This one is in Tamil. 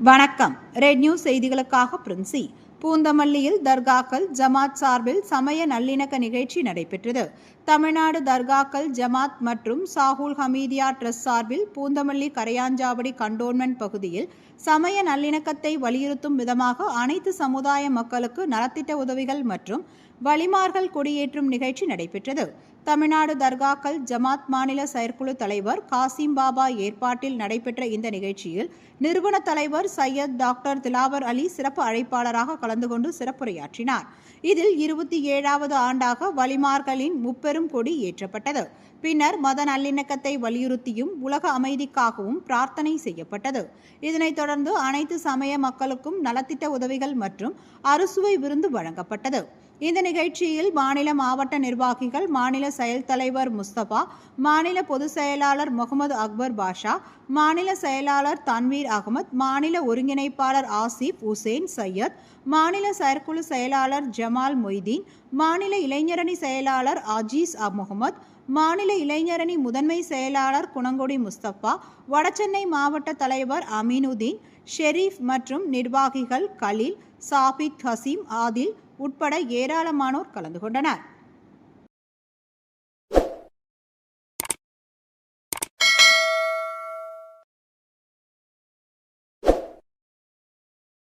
வணக்கம். ரெட் நியூஸ் செய்திகளுக்காக பிரின்சி. பூந்தமல்லியில் தர்காக்கள் ஜமாத் சார்பில் சமய நல்லிணக்க நிகழ்ச்சி நடைபெற்றது. தமிழ்நாடு தர்காக்கள் ஜமாத் மற்றும் சாகுல் ஹமீதியா ட்ரஸ்ட் சார்பில் பூந்தமல்லி கரையாஞ்சாவடி கண்டோன்மெண்ட் பகுதியில் சமய நல்லிணக்கத்தை வலியுறுத்தும் விதமாக அனைத்து சமுதாய மக்களுக்கு நலத்திட்ட உதவிகள் மற்றும் வழிமார்கள் கொடியேற்றும் நிகழ்ச்சி நடைபெற்றது. தமிழ்நாடு தர்காக்கள் ஜமாத் மாநில செயற்குழு தலைவர் காசிம் பாபா ஏற்பாட்டில் நடைபெற்ற இந்த நிகழ்ச்சியில் நிறுவன தலைவர் சையத் டாக்டர் திலாவர் அலி சிறப்பு அழைப்பாளராக கலந்து கொண்டு சிறப்புரையாற்றினார். இதில் இருபத்தி ஏழாவது ஆண்டாக வலிமார்களின் முப்பெரும் கொடி ஏற்றப்பட்டது. பின்னர் மத நல்லிணக்கத்தை வலியுறுத்தியும் உலக அமைதிக்காகவும் பிரார்த்தனை செய்யப்பட்டது. இதனைத் தொடர்ந்து அனைத்து சமய மக்களுக்கும் நலத்திட்ட உதவிகள் மற்றும் அறுசுவை விருந்து வழங்கப்பட்டது. இந்த நிகழ்ச்சியில் மாநில மாவட்ட நிர்வாகிகள் மாநில செயல் தலைவர் முஸ்தபா மாநில பொதுச் செயலாளர் முகமது அக்பர் பாஷா மாநில செயலாளர் தன்வீர் அகமத் மாநில ஒருங்கிணைப்பாளர் ஆசிப் உசேன் சையத் மாநில செயற்குழு செயலாளர் ஜமால் மொய்தீன் மாநில இளைஞரணி செயலாளர் அஜீஸ் அப் முகமது மாநில இளைஞரணி முதன்மை செயலாளர் குணங்குடி முஸ்தபா வடசென்னை மாவட்ட தலைவர் அமீனுதீன் ஷெரீப் மற்றும் நிர்வாகிகள் கலீல் சாபித் ஹசீம் ஆதில் உட்பட ஏராளமானோர் கலந்து கொண்டனர்.